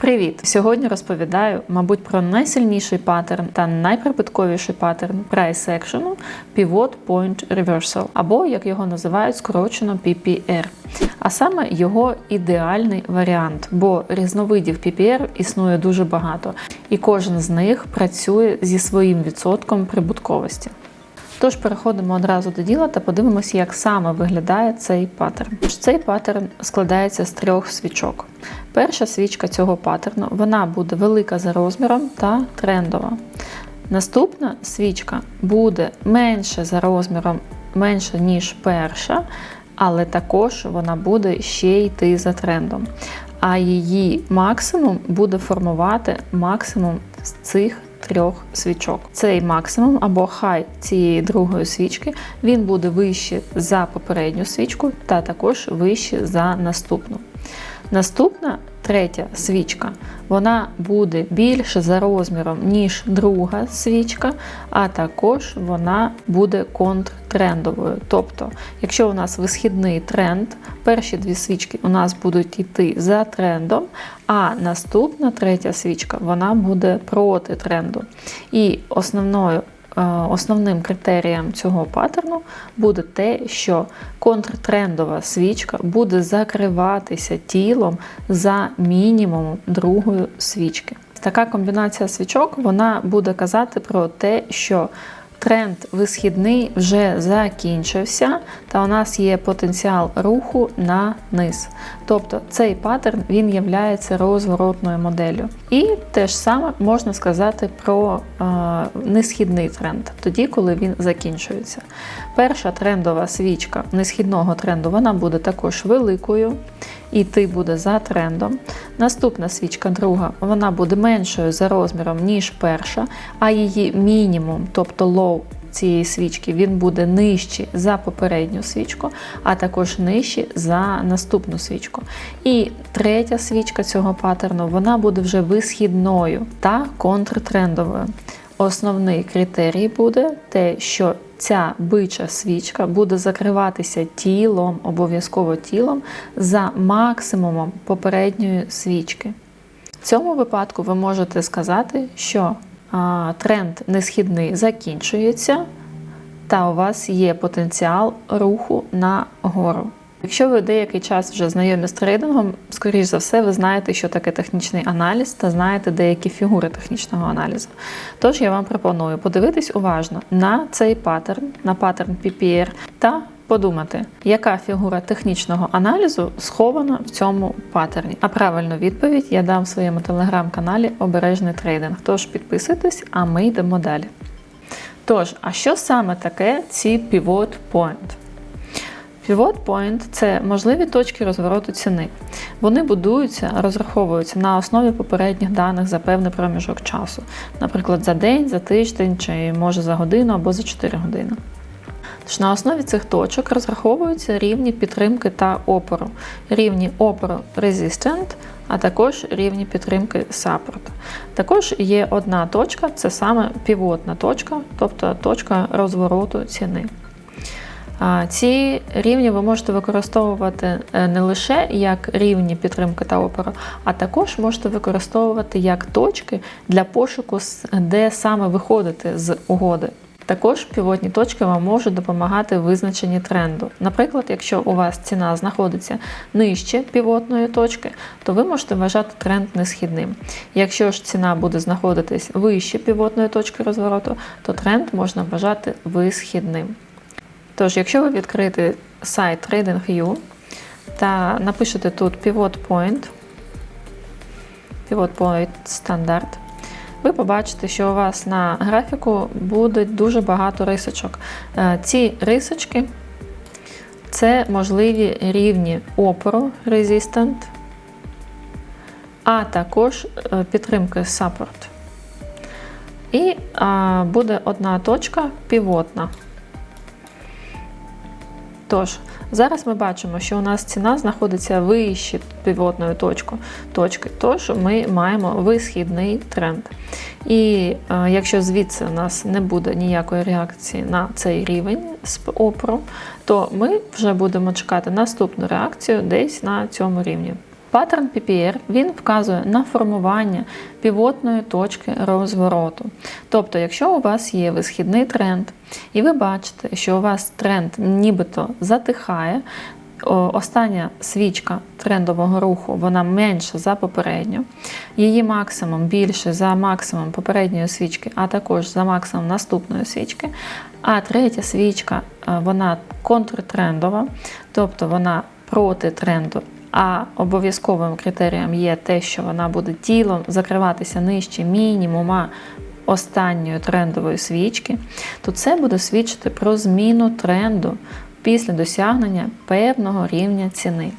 Привіт! Сьогодні розповідаю, мабуть, про найсильніший паттерн та найприбутковіший паттерн price екшену Pivot Point Reversal, або як його називають скорочено PPR. А саме його ідеальний варіант, бо різновидів PPR існує дуже багато, і кожен з них працює зі своїм відсотком прибутковості. Тож переходимо одразу до діла та подивимося, як саме виглядає цей паттерн. Цей паттерн складається з трьох свічок. Перша свічка цього паттерну вона буде велика за розміром та трендова. Наступна свічка буде менша за розміром, менша, ніж перша, але також вона буде ще йти за трендом. А її максимум буде формувати максимум з цих трьох свічок. Цей максимум або хай цієї другої свічки він буде вищий за попередню свічку та також вищий за наступну. Наступна третя свічка, вона буде більше за розміром, ніж друга свічка, а також вона буде контртрендовою. Тобто, якщо у нас висхідний тренд, перші дві свічки у нас будуть йти за трендом, а наступна третя свічка вона буде проти тренду. І основною основним критерієм цього паттерну буде те, що контртрендова свічка буде закриватися тілом за мінімумом другої свічки. Така комбінація свічок вона буде казати про те, що Тренд висхідний вже закінчився, та у нас є потенціал руху на низ. Тобто цей паттерн він є розворотною моделлю. І те ж саме можна сказати про е, несхідний тренд, тоді, коли він закінчується. Перша трендова свічка несхідного тренду вона буде також великою, іти буде за трендом. Наступна свічка, друга, вона буде меншою за розміром, ніж перша, а її мінімум, тобто лоу цієї свічки, він буде нижчий за попередню свічку, а також нижчий за наступну свічку. І третя свічка цього паттерну вона буде вже висхідною та контртрендовою. Основний критерій буде те, що ця бича свічка буде закриватися тілом, обов'язково тілом за максимумом попередньої свічки. В цьому випадку ви можете сказати, що тренд несхідний закінчується, та у вас є потенціал руху на гору. Якщо ви деякий час вже знайомі з трейдингом, скоріш за все, ви знаєте, що таке технічний аналіз та знаєте деякі фігури технічного аналізу. Тож я вам пропоную подивитись уважно на цей паттерн, на паттерн PPR та подумати, яка фігура технічного аналізу схована в цьому паттерні. А правильну відповідь я дам в своєму телеграм-каналі Обережний трейдинг. Тож підписуйтесь, а ми йдемо далі. Тож, а що саме таке ці pivot point? Pivot Point – це можливі точки розвороту ціни. Вони будуються, розраховуються на основі попередніх даних за певний проміжок часу, наприклад, за день, за тиждень, чи може за годину або за 4 години. Тож на основі цих точок розраховуються рівні підтримки та опору, рівні опору Resistant, а також рівні підтримки Support. Також є одна точка, це саме півотна точка, тобто точка розвороту ціни. Ці рівні ви можете використовувати е, не лише як рівні підтримки та опору, а також можете використовувати як точки для пошуку, де саме виходити з угоди. Також півотні точки вам можуть допомагати визначенні тренду. Наприклад, якщо у вас ціна знаходиться нижче півотної точки, то ви можете вважати тренд несхідним. Якщо ж ціна буде знаходитись вище півотної точки розвороту, то тренд можна вважати висхідним. Тож, якщо ви відкрите сайт TradingView та напишете тут Pivot Point, Pivot Point стандарт, ви побачите, що у вас на графіку буде дуже багато рисочок. Е, ці рисочки це можливі рівні опору Resistant, а також е, підтримки Support. І буде одна точка півотна. Тож, зараз ми бачимо, що у нас ціна знаходиться вище півотної точки, тож ми маємо висхідний тренд. І е, якщо звідси у нас не буде ніякої реакції на цей рівень з опору, то ми вже будемо чекати наступну реакцію десь на цьому рівні. Паттерн PPR він вказує на формування півотної точки розвороту. Тобто, якщо у вас є висхідний тренд, і ви бачите, що у вас тренд нібито затихає, остання свічка трендового руху вона менша за попередню, її максимум більше за максимум попередньої свічки, а також за максимум наступної свічки. А третя свічка вона контртрендова, тобто вона проти тренду. А обов'язковим критерієм є те, що вона буде тілом закриватися нижче мінімума останньої трендової свічки, то це буде свідчити про зміну тренду після досягнення певного рівня ціни.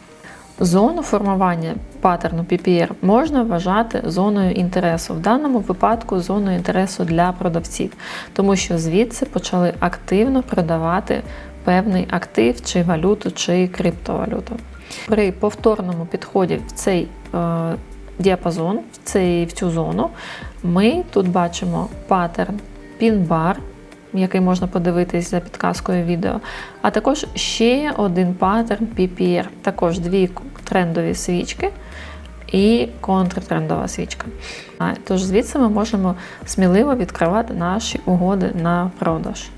Зону формування паттерну PPR можна вважати зоною інтересу, в даному випадку зоною інтересу для продавців, тому що звідси почали активно продавати певний актив, чи валюту, чи криптовалюту. При повторному підході в цей е, діапазон, в, цей, в цю зону, ми тут бачимо паттерн пін-бар, який можна подивитись за підказкою відео, а також ще один паттерн PPR, також дві трендові свічки і контртрендова свічка. Тож звідси ми можемо сміливо відкривати наші угоди на продаж.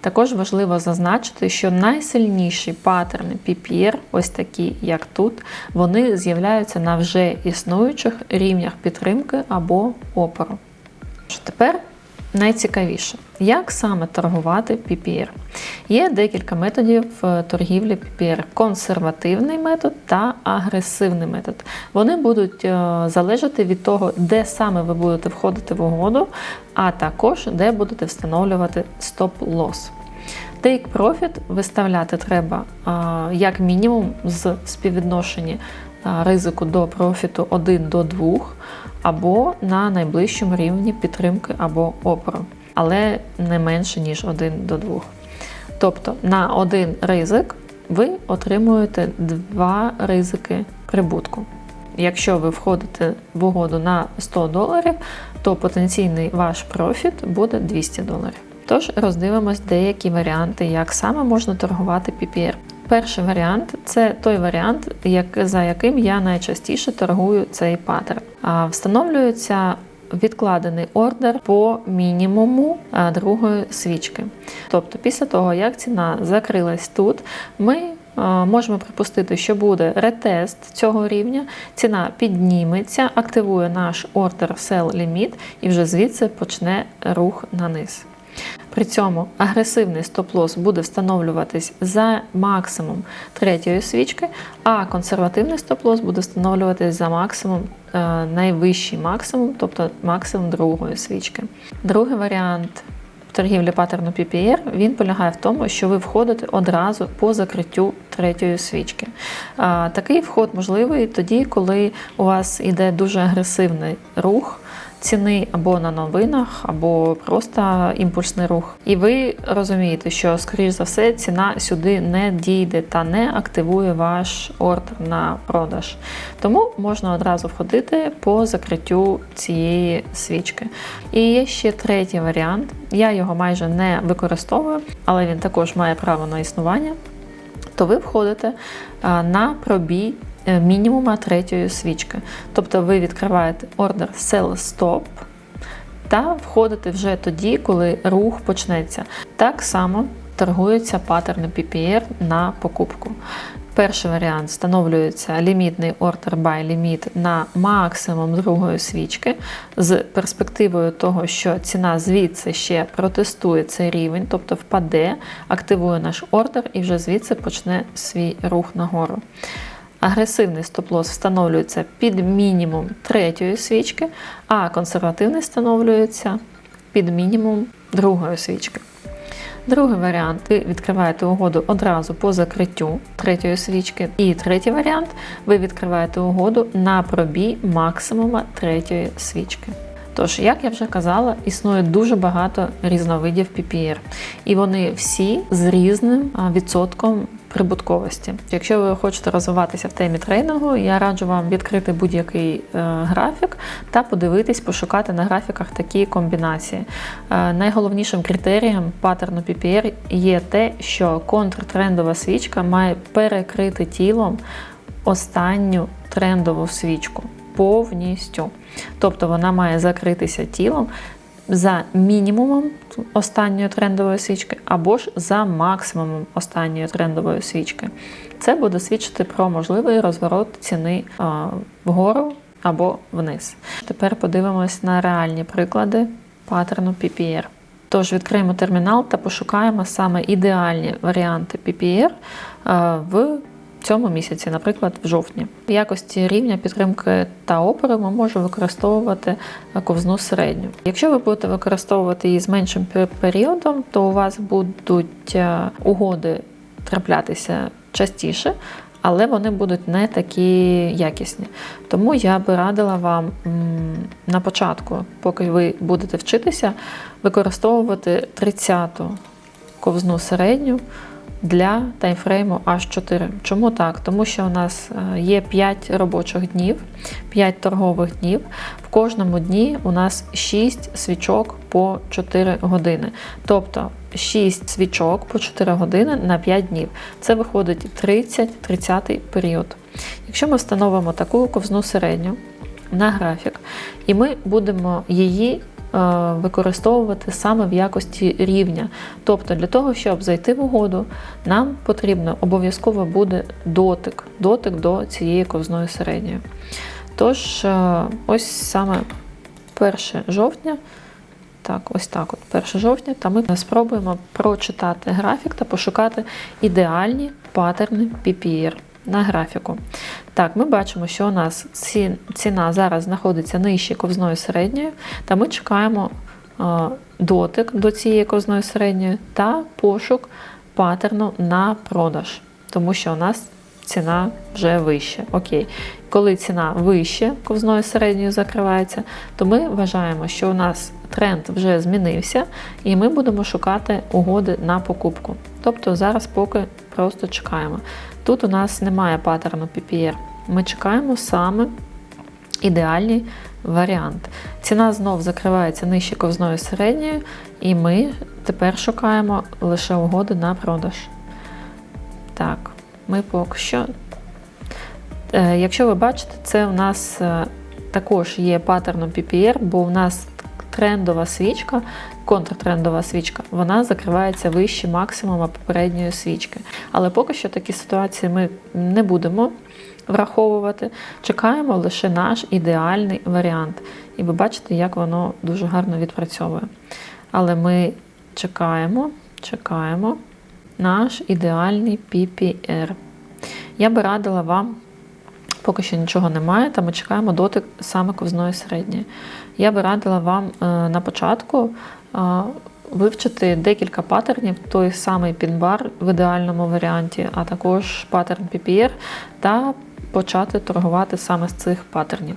Також важливо зазначити, що найсильніші паттерни PPR, ось такі, як тут, вони з'являються на вже існуючих рівнях підтримки або опору. Тепер найцікавіше, як саме торгувати PPR. Є декілька методів торгівлі PPR: консервативний метод та агресивний метод. Вони будуть е, залежати від того, де саме ви будете входити в угоду, а також де будете встановлювати стоп-лосс. Take Profit виставляти треба як мінімум з співвідношення ризику до профіту 1 до 2, або на найближчому рівні підтримки або опору, але не менше, ніж 1 до 2. Тобто на один ризик ви отримуєте два ризики прибутку. Якщо ви входите в угоду на 100 доларів, то потенційний ваш профіт буде 200 доларів. Тож роздивимось деякі варіанти, як саме можна торгувати PPR. Перший варіант це той варіант, як, за яким я найчастіше торгую цей паттерн. Встановлюється відкладений ордер по мінімуму другої свічки. Тобто, після того, як ціна закрилась тут, ми Можемо припустити, що буде ретест цього рівня, ціна підніметься, активує наш ордер sell limit і вже звідси почне рух на низ. При цьому агресивний стоп-лосс буде встановлюватись за максимум третьої свічки, а консервативний стоп-лосс буде встановлюватись за максимум е, найвищий максимум, тобто максимум другої свічки. Другий варіант. Торгівлі паттерну PPR він полягає в тому, що ви входите одразу по закриттю третьої свічки. Такий вход можливий тоді, коли у вас йде дуже агресивний рух ціни або на новинах, або просто імпульсний рух. І ви розумієте, що, скоріш за все, ціна сюди не дійде та не активує ваш ордер на продаж. Тому можна одразу входити по закриттю цієї свічки. І є ще третій варіант. Я його майже не використовую, але він також має право на існування. То ви входите на пробій мінімума третьої свічки. Тобто ви відкриваєте ордер Sell Stop та входите вже тоді, коли рух почнеться. Так само торгуються паттерни PPR на покупку. Перший варіант встановлюється лімітний ордер buy ліміт на максимум другої свічки з перспективою того, що ціна звідси ще протестує цей рівень, тобто впаде, активує наш ордер і вже звідси почне свій рух нагору. Агресивний стоп-лосс встановлюється під мінімум третьої свічки, а консервативний встановлюється під мінімум другої свічки. Другий варіант ви відкриваєте угоду одразу по закриттю третьої свічки. І третій варіант ви відкриваєте угоду на пробій максимума третьої свічки. Тож, як я вже казала, існує дуже багато різновидів PPR, і вони всі з різним відсотком прибутковості. Якщо ви хочете розвиватися в темі трейдингу, я раджу вам відкрити будь-який е, графік та подивитись, пошукати на графіках такі комбінації. Е, найголовнішим критерієм паттерну PPR є те, що контртрендова свічка має перекрити тілом останню трендову свічку повністю. Тобто вона має закритися тілом за мінімумом останньої трендової свічки, або ж за максимумом останньої трендової свічки. Це буде свідчити про можливий розворот ціни а, вгору або вниз. Тепер подивимось на реальні приклади паттерну PPR. Тож відкриємо термінал та пошукаємо саме ідеальні варіанти PPR в цьому місяці, наприклад, в жовтні. В якості рівня підтримки та опори ми можемо використовувати ковзну середню. Якщо ви будете використовувати її з меншим періодом, то у вас будуть е, угоди траплятися частіше, але вони будуть не такі якісні. Тому я би радила вам на початку, поки ви будете вчитися, використовувати 30-ту ковзну середню для таймфрейму H4. Чому так? Тому що у нас е, є 5 робочих днів, 5 торгових днів. В кожному дні у нас 6 свічок по 4 години. Тобто 6 свічок по 4 години на 5 днів. Це виходить 30-30 період. Якщо ми встановимо таку ковзну середню на графік, і ми будемо її використовувати саме в якості рівня. Тобто для того, щоб зайти в угоду, нам потрібно обов'язково буде дотик, дотик до цієї ковзної середньої. Тож, е, ось саме 1 жовтня. Так, ось так, от 1 жовтня, та ми спробуємо прочитати графік та пошукати ідеальні паттерни PPR на графіку. Так, ми бачимо, що у нас ці, ціна зараз знаходиться нижче ковзної середньої, та ми чекаємо е, дотик до цієї ковзної середньої та пошук паттерну на продаж, тому що у нас ціна вже вища. Окей. Коли ціна вище ковзної середньої закривається, то ми вважаємо, що у нас тренд вже змінився, і ми будемо шукати угоди на покупку. Тобто зараз поки просто чекаємо. Тут у нас немає паттерну PPR. Ми чекаємо саме ідеальний варіант. Ціна знов закривається нижче ковзної середньої, і ми тепер шукаємо лише угоди на продаж. Так, ми поки що. Е, Якщо ви бачите, це у нас е, також є паттерном PPR, бо у нас трендова свічка, контртрендова свічка, вона закривається вище максимума попередньої свічки. Але поки що такі ситуації ми не будемо враховувати. Чекаємо лише наш ідеальний варіант. І ви бачите, як воно дуже гарно відпрацьовує. Але ми чекаємо, чекаємо наш ідеальний PPR. Я би радила вам, поки що нічого немає, та ми чекаємо дотик саме ковзної середньої. Я би радила вам е, на початку е, вивчити декілька паттернів, той самий пінбар в ідеальному варіанті, а також паттерн PPR, та почати торгувати саме з цих паттернів.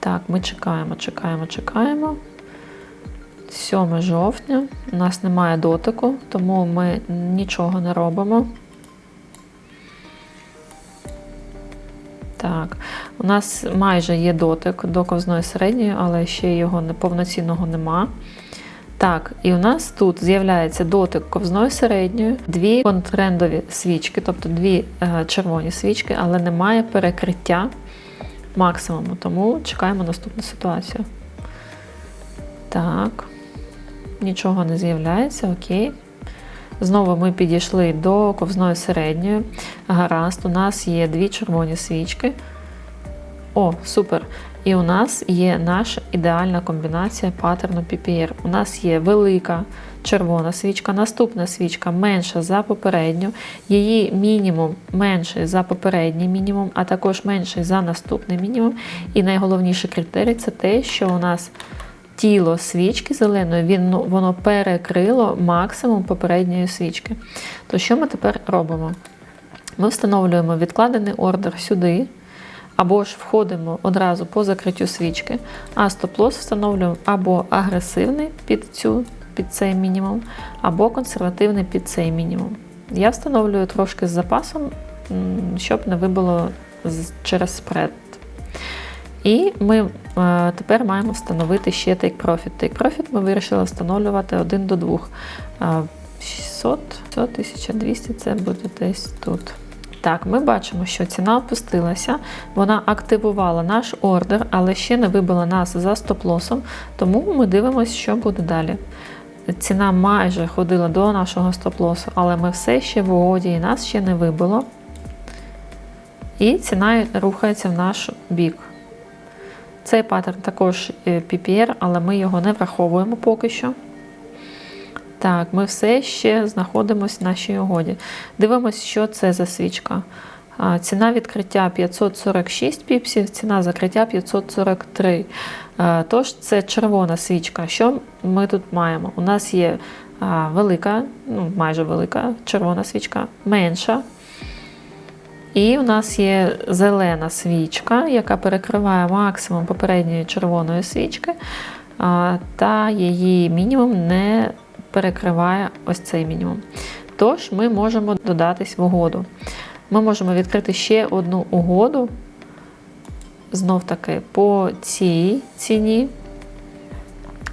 Так, ми чекаємо, чекаємо, чекаємо. 7 жовтня. У нас немає дотику, тому ми нічого не робимо. Так, у нас майже є дотик до ковзної середньої, але ще його повноцінного нема. Так, і у нас тут з'являється дотик ковзної середньої, дві контрендові свічки, тобто дві е, червоні свічки, але немає перекриття максимуму, тому чекаємо наступну ситуацію. Так, нічого не з'являється, окей. Знову ми підійшли до ковзної середньої. Гаразд, у нас є дві червоні свічки. О, супер! І у нас є наша ідеальна комбінація паттерну PPR. У нас є велика червона свічка, наступна свічка менша за попередню, її мінімум менший за попередній мінімум, а також менший за наступний мінімум. І найголовніший критерій це те, що у нас тіло свічки зеленої, він, ну, воно перекрило максимум попередньої свічки. То що ми тепер робимо? Ми встановлюємо відкладений ордер сюди, або ж входимо одразу по закриттю свічки, а стоп-лосс встановлюємо або агресивний під, цю, під цей мінімум, або консервативний під цей мінімум. Я встановлюю трошки з запасом, щоб не вибило через спред. І ми е, тепер маємо встановити ще Take Profit. Take Profit ми вирішили встановлювати 1 до 2. Е, 600, 1200 це буде десь тут. Так, ми бачимо, що ціна опустилася, вона активувала наш ордер, але ще не вибила нас за стоп-лосом, тому ми дивимося, що буде далі. Ціна майже ходила до нашого стоп-лосу, але ми все ще в угоді і нас ще не вибило. І ціна рухається в наш бік. Цей паттерн також е, PPR, але ми його не враховуємо поки що. Так, ми все ще знаходимося в нашій угоді. Дивимося, що це за свічка. Ціна відкриття 546 піпсів, ціна закриття 543. Тож це червона свічка. Що ми тут маємо? У нас є велика, ну майже велика червона свічка, менша. І у нас є зелена свічка, яка перекриває максимум попередньої червоної свічки, та її мінімум не перекриває ось цей мінімум. Тож ми можемо додатись в угоду. Ми можемо відкрити ще одну угоду, знов таки по цій ціні,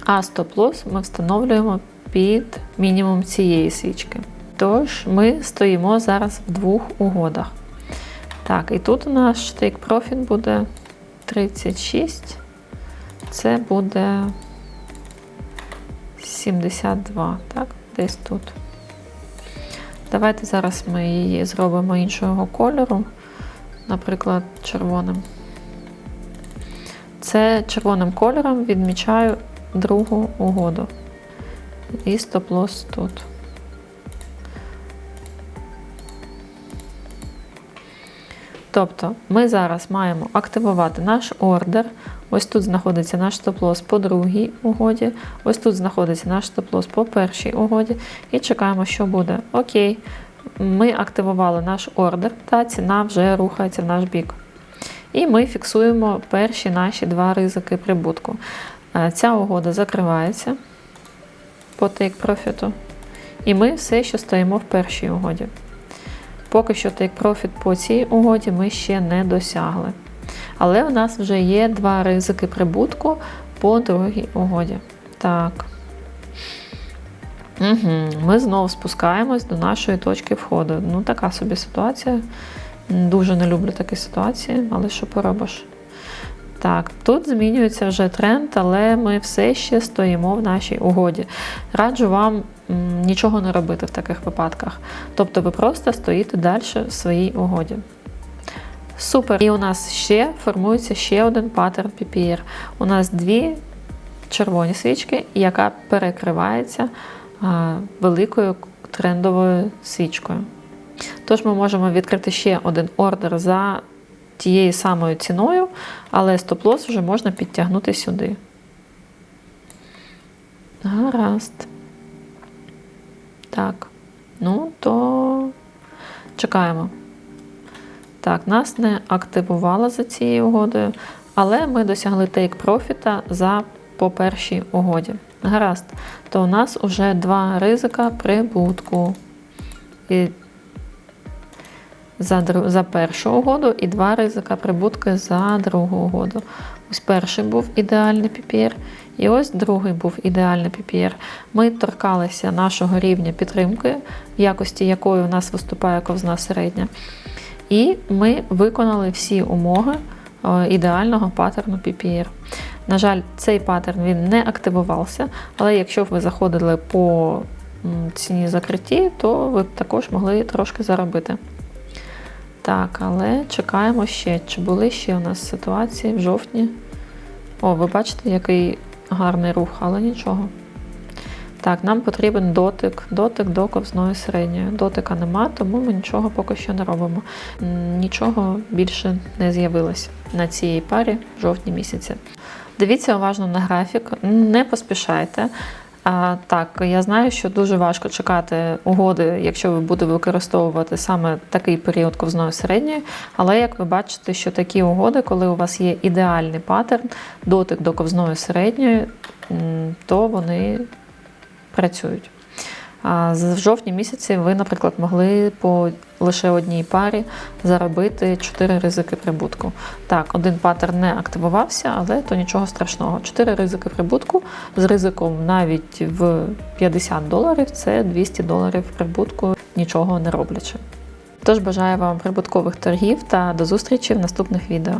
а стоп-лосс ми встановлюємо під мінімум цієї свічки. Тож ми стоїмо зараз в двох угодах. Так, і тут у наш take profit буде 36. Це буде 72, так, десь тут. Давайте зараз ми її зробимо іншого кольору, наприклад, червоним. Це червоним кольором відмічаю другу угоду. І стоп-лосс тут. Тобто ми зараз маємо активувати наш ордер. Ось тут знаходиться наш стоп-лосс по другій угоді, ось тут знаходиться наш стоп-лосс по першій угоді. І чекаємо, що буде. Окей, ми активували наш ордер, та ціна вже рухається в наш бік. І ми фіксуємо перші наші два ризики прибутку. Е, Ця угода закривається по take profit. І ми все ще стоїмо в першій угоді. Поки що profit по цій угоді ми ще не досягли. Але в нас вже є два ризики прибутку по другій угоді. Так. Угу. Ми знову спускаємось до нашої точки входу. Ну, така собі ситуація. Дуже не люблю такі ситуації, але що поробиш? Так, тут змінюється вже тренд, але ми все ще стоїмо в нашій угоді. Раджу вам нічого не робити в таких випадках. Тобто ви просто стоїте далі в своїй угоді. Супер. І у нас ще формується ще один паттерн PPR. У нас дві червоні свічки, яка перекривається великою трендовою свічкою. Тож ми можемо відкрити ще один ордер за тією самою ціною, але стоп-лосс вже можна підтягнути сюди. Гаразд. Так. Ну, то чекаємо. Так, нас не активувало за цією угодою, але ми досягли take профіта за по першій угоді. Гаразд, то у нас вже два ризика прибутку. І за за першу угоду і два ризика прибутки за другу угоду. Ось перший був ідеальний PPR, і ось другий був ідеальний PPR. Ми торкалися нашого рівня підтримки, в якості якої у нас виступає ковзна середня. І ми виконали всі умови ідеального паттерну PPR. На жаль, цей паттерн він не активувався, але якщо б ви заходили по ціні закритті, то ви б також могли трошки заробити. Так, але чекаємо ще, чи були ще у нас ситуації в жовтні. О, ви бачите, який гарний рух, але нічого. Так, нам потрібен дотик, дотик до ковзної середньої. Дотика нема, тому ми нічого поки що не робимо. Нічого більше не з'явилось на цій парі в жовтні місяці. Дивіться уважно на графік, не поспішайте. А, Так, я знаю, що дуже важко чекати угоди, якщо ви будете використовувати саме такий період ковзної середньої. Але як ви бачите, що такі угоди, коли у вас є ідеальний паттерн, дотик до ковзної середньої, то вони працюють. А в жовтні місяці ви, наприклад, могли по лише одній парі заробити 4 ризики прибутку. Так, один паттерн не активувався, але то нічого страшного. 4 ризики прибутку з ризиком навіть в 50 доларів це 200 доларів прибутку, нічого не роблячи. Тож бажаю вам прибуткових торгів та до зустрічі в наступних відео.